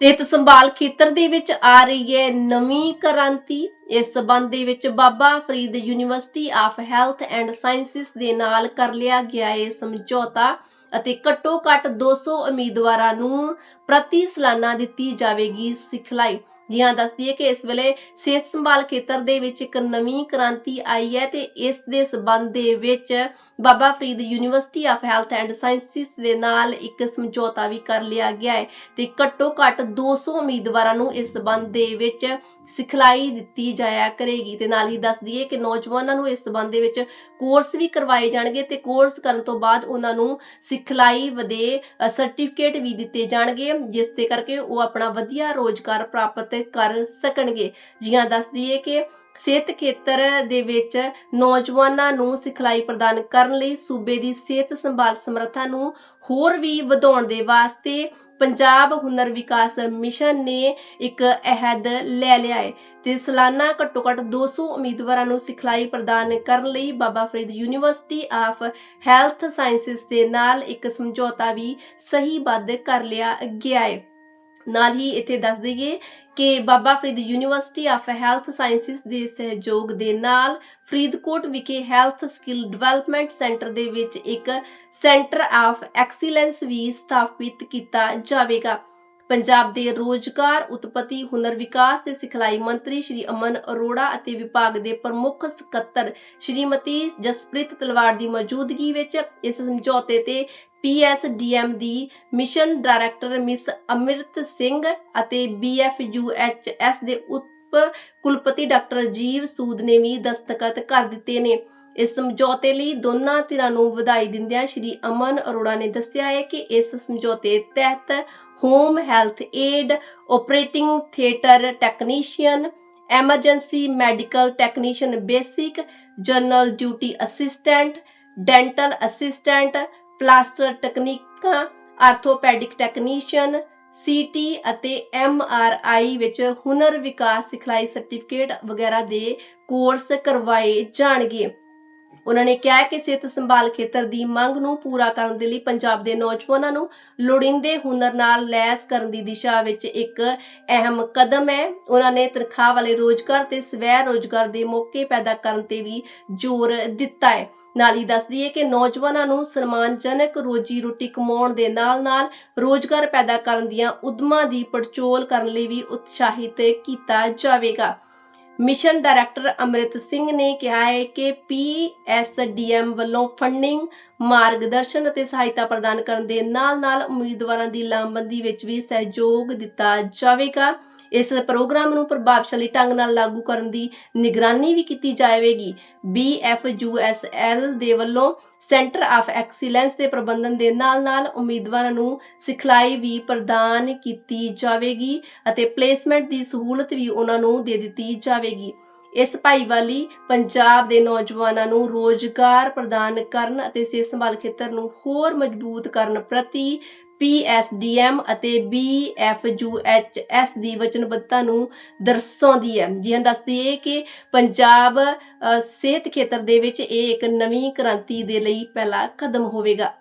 ਸਿਹਤ ਸੰਭਾਲ ਖੇਤਰ ਦੇ ਵਿੱਚ ਆ ਰਹੀ ਹੈ ਨਵੀਂ ਕ੍ਰਾਂਤੀ। ਇਸ ਸਬੰਧ ਦੇ ਵਿੱਚ Baba Farid university of health and sciences ਦੇ ਨਾਲ ਕਰ ਲਿਆ ਗਿਆ ਹੈ ਸਮਝੌਤਾ ਅਤੇ ਘੱਟੋ ਘੱਟ 200 ਉਮੀਦਵਾਰਾਂ ਨੂੰ ਪ੍ਰਤੀ ਸਾਲਾਨਾ ਦਿੱਤੀ ਜਾਵੇਗੀ ਸਿਖਲਾਈ। ਜੀ ਹਾਂ ਦੱਸਦੀ ਹੈ ਕਿ ਇਸ ਵੇਲੇ ਸਿਹਤ ਸੰਭਾਲ ਖੇਤਰ ਦੇ ਵਿੱਚ ਇੱਕ ਨਵੀਂ ਕ੍ਰਾਂਤੀ ਆਈ ਹੈ ਤੇ ਇਸ ਦੇ ਸਬੰਧ ਦੇ ਵਿੱਚ Baba Farid university of health and sciences ਦੇ ਨਾਲ ਇੱਕ ਸਮਝੌਤਾ ਵੀ ਕਰ ਲਿਆ ਗਿਆ ਹੈ ਤੇ ਘੱਟੋ ਘੱਟ 200 ਉਮੀਦਵਾਰਾਂ ਨੂੰ ਇਸ ਸਬੰਧ ਦੇ ਵਿੱਚ ਸਿਖਲਾਈ ਦਿੱਤੀ ਜਾਇਆ ਕਰੇਗੀ। ਤੇ ਨਾਲ ਹੀ ਦੱਸ ਦਈਏ ਕਿ ਨੌਜਵਾਨਾਂ ਨੂੰ ਇਸ ਸਬੰਧ ਦੇ ਵਿੱਚ ਕੋਰਸ ਵੀ ਕਰਵਾਏ ਜਾਣਗੇ ਤੇ ਕੋਰਸ ਕਰਨ ਤੋਂ ਬਾਅਦ ਉਹਨਾਂ ਨੂੰ ਸਿਖਲਾਈ ਵਧੇ ਸਰਟੀਫਿਕੇਟ ਵੀ ਦਿੱਤੇ ਜਾਣਗੇ, ਜਿਸ ਦੇ ਕਰਕੇ ਉਹ ਆਪਣਾ ਵਧੀਆ ਰੋਜ਼ਗਾਰ ਪ੍ਰਾਪਤ ਕਰ ਸਕਣਗੇ। ਜੀ ਹਾਂ ਦੱਸ ਕਿ ਸਿਹਤ ਖੇਤਰ ਦੇ ਵਿੱਚ ਨੌਜਵਾਨਾਂ ਨੂੰ ਸਿਖਲਾਈ ਪ੍ਰਦਾਨ ਕਰਨ ਲਈ ਸੂਬੇ ਦੀ ਸਿਹਤ ਸੰਭਾਲ ਸਮਰੱਥਾ ਨੂੰ ਹੋਰ ਵੀ ਵਧਾਉਣ ਦੇ ਵਾਸਤੇ ਪੰਜਾਬ ਹੁਨਰ ਵਿਕਾਸ ਮਿਸ਼ਨ ਨੇ ਇੱਕ ਅਹਿਦ ਲੈ ਲਿਆ ਹੈ ਤੇ ਸਾਲਾਨਾ ਘੱਟੋ ਘੱਟ 200 ਉਮੀਦਵਾਰਾਂ ਨੂੰ ਸਿਖਲਾਈ ਪ੍ਰਦਾਨ ਕਰਨ ਲਈ Baba Farid university of health sciences ਦੇ ਨਾਲ ਇੱਕ ਸਮਝੌਤਾ ਵੀ ਸਹੀਬੱਧ ਕਰ ਲਿਆ ਗਿਆ ਹੈ। ਨਾਲ ਹੀ ਇੱਥੇ ਦੱਸ ਦਈਏ ਕਿ Baba Farid university of health sciences ਦੇ ਸਹਿਯੋਗ ਦੇ ਨਾਲ ਫਰੀਦਕੋਟ ਵਿਖੇ ਹੈਲਥ ਸਕਿੱਲ ਡਿਵੈਲਪਮੈਂਟ ਸੈਂਟਰ ਦੇ ਵਿੱਚ ਇੱਕ ਸੈਂਟਰ ਆਫ ਐਕਸੀਲੈਂਸ ਵੀ ਸਥਾਪਿਤ ਕੀਤਾ ਜਾਵੇਗਾ। ਪੰਜਾਬ ਦੇ ਰੋਜ਼ਗਾਰ, ਉਤਪਤੀ, ਹੁਨਰ ਵਿਕਾਸ ਤੇ ਸਿਖਲਾਈ ਮੰਤਰੀ ਸ਼੍ਰੀ ਅਮਨ ਅਰੋੜਾ ਅਤੇ ਵਿਭਾਗ ਦੇ ਪ੍ਰਮੁੱਖ ਸਕੱਤਰ ਸ਼੍ਰੀਮਤੀ ਜਸਪ੍ਰੀਤ ਤਲਵਾਰ ਦੀ ਮੌਜੂਦਗੀ ਵਿੱਚ ਇਸ ਸਮਝੌਤੇ ਤੇ ਪੀਐਸਡੀਐਮ ਦੀ mission director miss Amrit Singh ਅਤੇ ਬੀਐਫਯੂਐਚਐਸ ਦੇ ਉਪ ਕੁਲਪਤੀ ਡਾਕਟਰ ਜੀਵ ਸੂਦ ਨੇ ਵੀ ਦਸਤਖਤ ਕਰ ਦਿੱਤੇ ਨੇ। ਇਸ ਸਮਝੌਤੇ ਲਈ ਦੋਨਾਂ ਧਿਰਾਂ ਨੂੰ ਵਧਾਈ ਦਿੰਦਿਆਂ ਸ਼੍ਰੀ ਅਮਨ ਅਰੋੜਾ ਨੇ ਦੱਸਿਆ ਹੈ ਕਿ ਇਸ ਸਮਝੌਤੇ ਤਹਿਤ home health aide operating theatre technician, emergency medical technician basic, general duty assistant, dental assistant plaster ਟੈਕਨੀਕਾਂ, orthopaedic technician CT ਅਤੇ ਐਮਆਰਆਈ ਵਿੱਚ ਹੁਨਰ ਵਿਕਾਸ ਸਿਖਲਾਈ ਸਰਟੀਫਿਕੇਟ ਵਗੈਰਾ ਦੇ ਕੋਰਸ ਕਰਵਾਏ ਜਾਣਗੇ। ਉਹਨਾਂ ਨੇ ਕਿਹਾ ਕਿ ਸਿਹਤ ਸੰਭਾਲ ਖੇਤਰ ਦੀ ਮੰਗ ਨੂੰ ਪੂਰਾ ਕਰਨ ਦੇ ਲਈ ਪੰਜਾਬ ਦੇ ਨੌਜਵਾਨਾਂ ਨੂੰ ਲੋੜੀਂਦੇ ਹੁਨਰ ਨਾਲ ਲੈਸ ਕਰਨ ਦੀ ਦਿਸ਼ਾ ਵਿੱਚ ਇੱਕ ਅਹਿਮ ਕਦਮ ਹੈ। ਉਹਨਾਂ ਨੇ ਤਨਖਾਹ ਵਾਲੇ ਰੋਜ਼ਗਾਰ ਤੇ ਸਵੈ ਰੋਜ਼ਗਾਰ ਦੇ ਮੌਕੇ ਪੈਦਾ ਕਰਨ ਤੇ ਵੀ ਜ਼ੋਰ ਦਿੱਤਾ ਹੈ। ਨਾਲ ਹੀ ਦੱਸਦੀ ਹੈ ਕਿ ਨੌਜਵਾਨਾਂ ਨੂੰ ਸਨਮਾਨਜਨਕ ਰੋਜੀ ਰੋਟੀ ਕਮਾਉਣ ਦੇ ਨਾਲ-ਨਾਲ ਰੋਜ਼ਗਾਰ ਪੈਦਾ ਕਰਨ ਦੀਆਂ ਉਦਮਾਂ ਦੀ ਪੜਚੋਲ ਕਰਨ ਲਈ ਵੀ ਉਤਸ਼ਾਹਿਤ ਕੀਤਾ ਜਾਵੇਗਾ। ਮਿਸ਼ਨ ਡਾਇਰੈਕਟਰ ਅਮਰਿਤ ਸਿੰਘ ਨੇ ਕਿਹਾ ਹੈ ਕਿ ਪੀਐਸਡੀਐਮ ਵੱਲੋਂ ਫੰਡਿੰਗ ਮਾਰਗਦਰਸ਼ਨ ਅਤੇ ਸਹਾਇਤਾ ਪ੍ਰਦਾਨ ਕਰਨ ਦੇ ਨਾਲ-ਨਾਲ ਉਮੀਦਵਾਰਾਂ ਦੀ ਲਾਮਬੰਦੀ ਵਿੱਚ ਵੀ ਸਹਿਯੋਗ ਦਿੱਤਾ ਜਾਵੇਗਾ। ਇਸ ਪ੍ਰੋਗਰਾਮ ਨੂੰ ਪ੍ਰਭਾਵਸ਼ਾਲੀ ਢੰਗ ਨਾਲ ਲਾਗੂ ਕਰਨ ਦੀ ਨਿਗਰਾਨੀ ਵੀ ਕੀਤੀ ਜਾਵੇਗੀ। BFUSL ਦੇ ਵੱਲੋਂ ਸੈਂਟਰ ਆਫ ਐਕਸੀਲੈਂਸ ਦੇ ਪ੍ਰਬੰਧਨ ਦੇ ਨਾਲ-ਨਾਲ ਉਮੀਦਵਾਰਾਂ ਨੂੰ ਸਿਖਲਾਈ ਵੀ ਪ੍ਰਦਾਨ ਕੀਤੀ ਜਾਵੇਗੀ ਅਤੇ ਪਲੇਸਮੈਂਟ ਦੀ ਸਹੂਲਤ ਵੀ ਉਹਨਾਂ ਨੂੰ ਦੇ ਦਿੱਤੀ ਜਾਵੇਗੀ। ਇਸ ਭਾਈਵਾਲੀ ਪੰਜਾਬ ਦੇ ਨੌਜਵਾਨਾਂ ਨੂੰ ਰੋਜ਼ਗਾਰ ਪ੍ਰਦਾਨ ਕਰਨ ਅਤੇ ਸਿਹਤ ਸੰਭਾਲ ਖੇਤਰ ਨੂੰ ਹੋਰ ਮਜ਼ਬੂਤ ਕਰਨ ਪ੍ਰਤੀ PSDM ਅਤੇ BFUHS ਦੀ ਵਚਨਬੱਧਤਾ ਨੂੰ ਦਰਸਾਉਂਦੀ ਹੈ। ਜੀ ਹਾਂ ਦੱਸਦੀ ਹੈ ਕਿ ਪੰਜਾਬ ਸਿਹਤ ਖੇਤਰ ਦੇ ਵਿੱਚ ਇਹ ਇੱਕ ਨਵੀਂ ਕ੍ਰਾਂਤੀ ਦੇ ਲਈ ਪਹਿਲਾ ਕਦਮ ਹੋਵੇਗਾ।